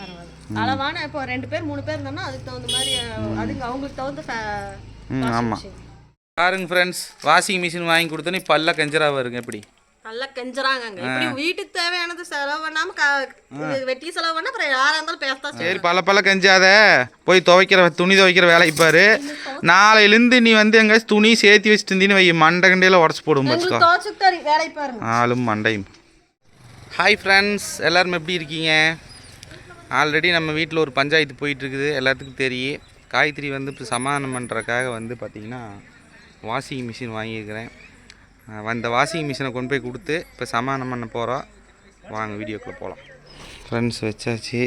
பரவாயில்ல. அளவான இப்போ ரெண்டு பேர் மூணு பேர் இருந்தோம்னா அதுக்கு தகுந்த மாதிரி அதுக்கு அவங்களுக்கு தகுந்த ஆமாம். பாருங்க ஃப்ரெண்ட்ஸ் வாஷிங் மிஷின் வாங்கி கொடுத்தோன்னே பல்ல கஞ்சரா வருங்க எப்படி? நல்லா கெஞ்சுறாங்க இப்படி வீட்டுக்கு தேவையானது செலவு பண்ணாம வெட்டி செலவு பண்ணா அப்புறம் யாரா இருந்தாலும் செய்வாங்க. சரி பல பல கஞ்சாத. போய் துவைக்கிற துணி துவைக்கிற வேலைக்கு பாரு. நாளையிலேருந்து நீ வந்து எங்கேயாச்சும் துணி சேர்த்து வச்சுட்டு இருந்தீன்னு வை மண்டை கண்டையில் உடச்சி போடும் வேலைக்கு பாருங்க. ஆளும் மண்டையும். ஹாய் ஃப்ரெண்ட்ஸ் எல்லாரும் எப்படி இருக்கீங்க? ஆல்ரெடி நம்ம வீட்டில் ஒரு பஞ்சாயத்து போயிட்டு இருக்குது எல்லாத்துக்கும் தெரியும். காயத்ரி வந்து இப்போ சமாதானம் பண்ணுறக்காக வந்து பார்த்திங்கன்னா வாஷிங் மிஷின் வாங்கியிருக்கிறேன். அந்த வாஷிங் மிஷினை கொண்டு போய் கொடுத்து இப்போ சமாதானம் பண்ண போகிறோம் வாங்க வீடியோக்குள்ளே போகலாம் ஃப்ரெண்ட்ஸ் வச்சாச்சு.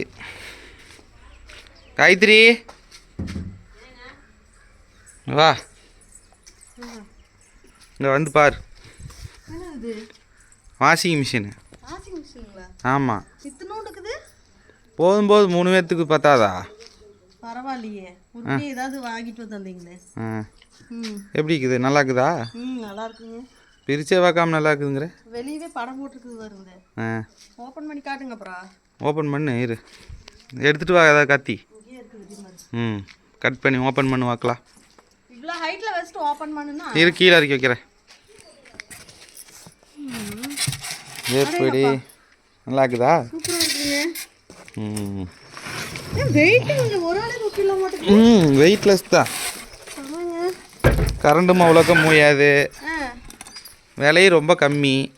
காயத்ரி! வா. இங்கே வந்து பார். Washing machine. ஆமாம் போதும் போதும் மூணு பேர்த்துக்கு பத்தாதா? பரவாயில்லையே. உடனே ஏதாவது வாங்கிட்டு வந்தீங்களே எப்படி இருக்குது? நல்லா இருக்குதா? ம் நல்லா இருக்குங்க. பிரிச்சே பார்க்காம நல்லா இருக்குதுங்கிற? வெளியவே படம் போட்டுருக்குது வருங்க ஆ. ஓப்பன் பண்ணி காட்டுங்க அப்புறம். ஓப்பன் பண்ணு இரு. எடுத்துகிட்டு வா ஏதாவது கத்தி. ம். கட் பண்ணி ஓப்பன் பண்ணி பார்க்கலாம். இவ்வளோ ஹைட்டில் வச்சுட்டு ஓப்பன் பண்ணுன்னா இரு கீழே இறக்கி வைக்கிறேன். எப்படி நல்லா இருக்குதா? ம் வெயிட்லெஸ் தான். ஆமாங்க. கரண்ட்டும் அவ்வளோக்கா மூயாது. ஆ. விலையும் ரொம்ப கம்மி.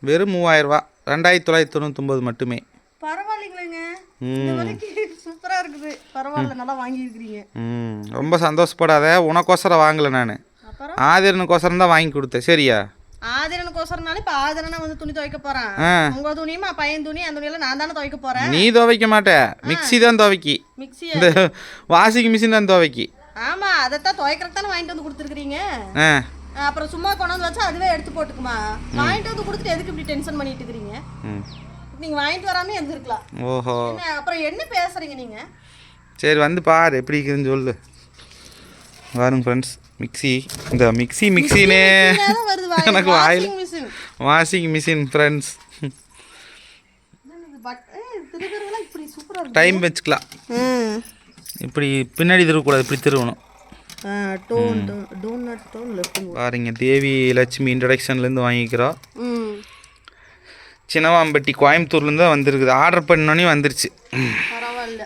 வெறும் மூவாயிரரூவா ரெண்டாயிரத்தி தொள்ளாயிரத்தி தொண்ணூத்தொம்பது மட்டுமே. பரவாயில்லைங்களேங்க இந்த விலைக்கு சூப்பராக இருக்குது. பரவாயில்ல நல்லா வாங்கியிருக்கிறீங்க. ம். ரொம்ப சந்தோஷப்படாத. உனக்கோசரம் வாங்கலை நான். ஆதிரனுக்கோசரம் தான் வாங்கி கொடுத்தேன். சரியா? ஆதிரனுக்கோசரனால இப்போ ஆதிரனை வந்து துணி துவைக்க போகிறான் ஆ. உங்க துணியுமா பையன் துணி அந்த துணியெல்லாம் நான் தானே துவைக்க போகிறேன் நீ துவைக்க மாட்ட. மிக்ஸி தான் துவைக்கி. மிக்ஸி. இந்த வாஷிங் மிஷின் தான் துவைக்கி. ஆமாம் அதைத்தான் துவைக்கிறதுக்கு தானே வாங்கிட்டு வந்து கொடுத்துருக்குறீங்க ஆ. அப்புறம் சும்மா கொண்டு வந்து வச்சா அதுவே எடுத்து போட்டுக்குமா? வாங்கிட்டு வந்து கொடுத்துட்டு எதுக்கு இப்படி டென்ஷன் பண்ணிட்டு இருக்கிறீங்க? ம். நீங்கள் வாங்கிட்டு வராமே இருந்திருக்கலாம். ஓஹோ. அப்புறம் என்ன பேசுறீங்க நீங்க? சரி வந்து பாரு எப்படி இருக்குதுன்னு சொல்லு. பாருங்க ஃப்ரெண்ட்ஸ் மிக்ஸி இந்த வருது வாய். எனக்கு வாயில் வாஷிங் மிஷின் ஃப்ரெண்ட்ஸ் டைம் வச்சுக்கலாம். இப்படி பின்னாடி திருவக்கூடாது இப்படி திருவணும். பாருங்க தேவி லட்சுமி இன்ட்ரடக்ஷன்லேருந்து வாங்கிக்கிறோம் சின்னவாம்பட்டி கோயம்புத்தூர்லேருந்து வந்திருக்குது. ஆர்டர் பண்ணோன்னே வந்துருச்சு. பரவாயில்ல.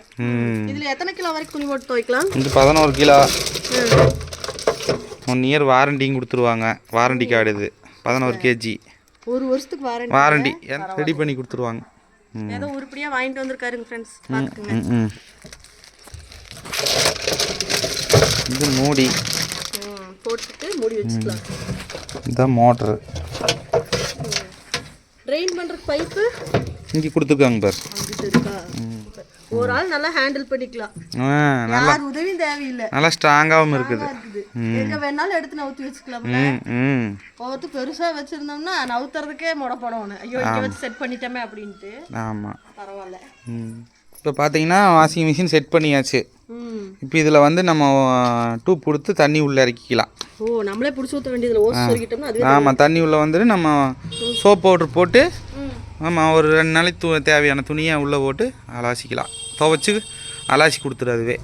இதுல எத்தனை கிலோ வரைக்கும் துணி போட்டு துவைக்கலாம்? இது பதினோரு கிலோ. ஒன் இயர் வாரண்டியும் கொடுத்துருவாங்க. வாரண்டி கார்டு இது. பதினோரு கேஜி ஒரு வருஷத்துக்கு வாரண்டி வாரண்டி ரெடி பண்ணி கொடுத்துருவாங்க. ஏதோ உருப்படியா வாங்கிட்டு வந்திருக்காருங்க ஃப்ரெண்ட்ஸ் இது மூடி. போட்டுட்டு மூடி வச்சுக்கலாம். இதுதான் மோட்ரு ட்ரெயின் பண்ற பைப்பு இங்கே கொடுத்துருக்காங்க பார். ஒரு ஆள் நல்லா ஹேண்டில் பண்ணிக்கலாம். யார் உதவியும் தேவையில்லை. நல்லா ஸ்ட்ராங்காகவும் இருக்குது. எங்க வேணாலும் எடுத்து நவுத்தி வச்சுக்கலாம் ம் ம். ஒவ்வொருத்தர் பெருசா வச்சிருந்தோம்னா நவுத்துறதுக்கே முடப்படணும் ஐயோ இங்க வச்சு செட் பண்ணிட்டோமே அப்படின்ட்டு. ஆமாம் பரவாயில்ல. இப்போ பார்த்தீங்கன்னா வாஷிங் மிஷின் செட் பண்ணியாச்சு. இப்போ இதில் வந்து நம்ம டூப் கொடுத்து தண்ணி உள்ளே இறக்கிக்கலாம். ஓ நம்மளே பிடிச்சி ஊற்ற வேண்டியதுல. ஓசி சொருகிட்டோம்னா அதுவே ஆமாம் தண்ணி உள்ளே வந்துட்டு நம்ம சோப் பவுட்ரு போட்டு ஆமாம் ஒரு ரெண்டு நாளைக்கு து தேவையான துணியை உள்ளே போட்டு அலாசிக்கலாம். துவைச்சி அலாசி கொடுத்துரு அதுவே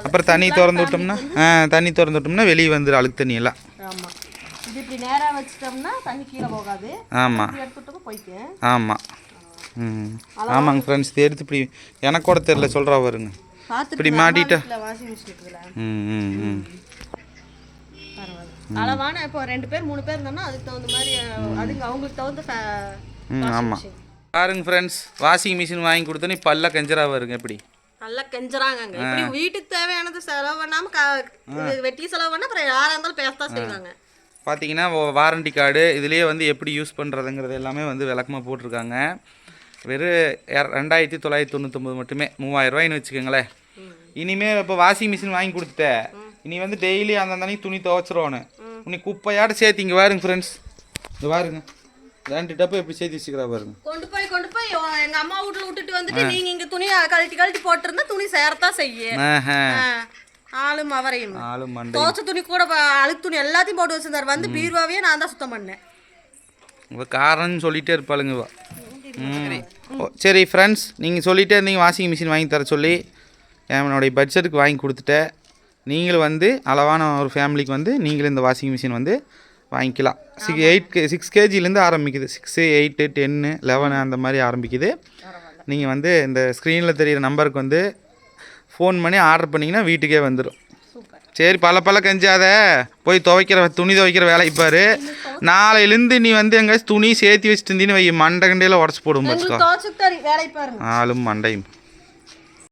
அப்புறம் தண்ணி திறந்து விட்டோம்னா ஆ தண்ணி திறந்து விட்டோம்னா வெளியே வந்துடும் அழுக்கு தண்ணி எல்லாம். ஆமாம் ஆமாம் ம். ஆமாங்க ஃப்ரெண்ட்ஸ் இது எடுத்து இப்படி எனக்கு கூட தெரில சொல்கிறா வருங்க இப்படி மாட்டிட்டா. ம் ம் ம். அளவான இப்போ ரெண்டு பேர் மூணு பேர் இருந்தோம்னா அதுக்கு தகுந்த மாதிரி அதுக்கு அவங்களுக்கு தகுந்த ம் ஆமாம். பாருங்க ஃப்ரெண்ட்ஸ் வாஷிங் மிஷின் வாங்கி கொடுத்தோன்னே பல்ல கஞ்சரா வருங்க எப்படி நல்லா கெஞ்சுறாங்க இப்படி வீட்டுக்கு தேவையானது செலவு பண்ணாம க- இது வெட்டி செலவு பண்ணா அப்புறம் யாரா இருந்தாலும் பேசத்தான் செய்வாங்க. பார்த்தீங்கன்னா வாரண்டி கார்டு இதுலேயே வந்து எப்படி யூஸ் பண்ணுறதுங்கிறது எல்லாமே வந்து விளக்கமாக போட்டிருக்காங்க. வெறும் ரெண்டாயிரத்தி தொள்ளாயிரத்தி தொண்ணூத்தொம்பது மட்டுமே. மூவாயிரம் ரூபாய்னு வச்சுக்கோங்களேன். இனிமேல் இப்போ வாஷிங் மிஷின் வாங்கி கொடுத்துட்ட. இனி வந்து டெய்லி அந்த அன்னைக்கு துணி துவைச்சிரோன்னு உனி குப்பையாட சேர்த்து இங்கே பாருங்க ஃப்ரெண்ட்ஸ் இங்கே பாருங்க ரெண்டு டப்பு எப்படி சேர்த்து வச்சுக்கிறா பாருங்க. கொண்டு போய் கொண்டு போய் எங்க அம்மா வீட்டுல விட்டுட்டு வந்துட்டு நீங்க இங்க துணி கழட்டி கழட்டி போட்டிருந்தா துணி சேரத்தான் செய்ய. ஆஹா. ஆளும் அவரையும். ஆளும் மண்டை துணி கூட அழுக்கு துணி எல்லாத்தையும் போட்டு வச்சிருந்தாரு. வந்து பீர்வாவையே நான் தான் சுத்தம் பண்ணேன். இவ காரணம்னு சொல்லிட்டே இருப்பாளுங்க இவ. சரி ஃப்ரெண்ட்ஸ் நீங்கள் சொல்லிட்டே இருந்தீங்க வாஷிங் மிஷின் வாங்கி தர சொல்லி. என்னுடைய பட்ஜெட்டுக்கு வாங்கி கொடுத்துட்டேன். நீங்களும் வந்து அளவான ஒரு ஃபேமிலிக்கு வந்து நீங்களும் இந்த வாஷிங் மிஷின் வந்து வாங்கிக்கலாம். சிக்ஸ் எயிட் கே சிக்ஸ் கேஜிலேருந்து ஆரம்பிக்குது. சிக்ஸு எயிட்டு டென்னு லெவனு அந்த மாதிரி ஆரம்பிக்குது. நீங்கள் வந்து இந்த ஸ்க்ரீனில் தெரியிற நம்பருக்கு வந்து ஃபோன் பண்ணி ஆர்டர் பண்ணிங்கன்னா வீட்டுக்கே வந்துடும் சரி பல பல கஞ்சாத. போய் துவைக்கிற துணி துவைக்கிற வேலைக்கு பாரு. நாளையிலேருந்து நீ வந்து எங்கேயாச்சும் துணி சேர்த்து வச்சுட்டு இருந்தீன்னு வை மண்டை கண்டையில் உடச்சி போடும் வேலை பாருங்க. ஆளும் மண்டையும்.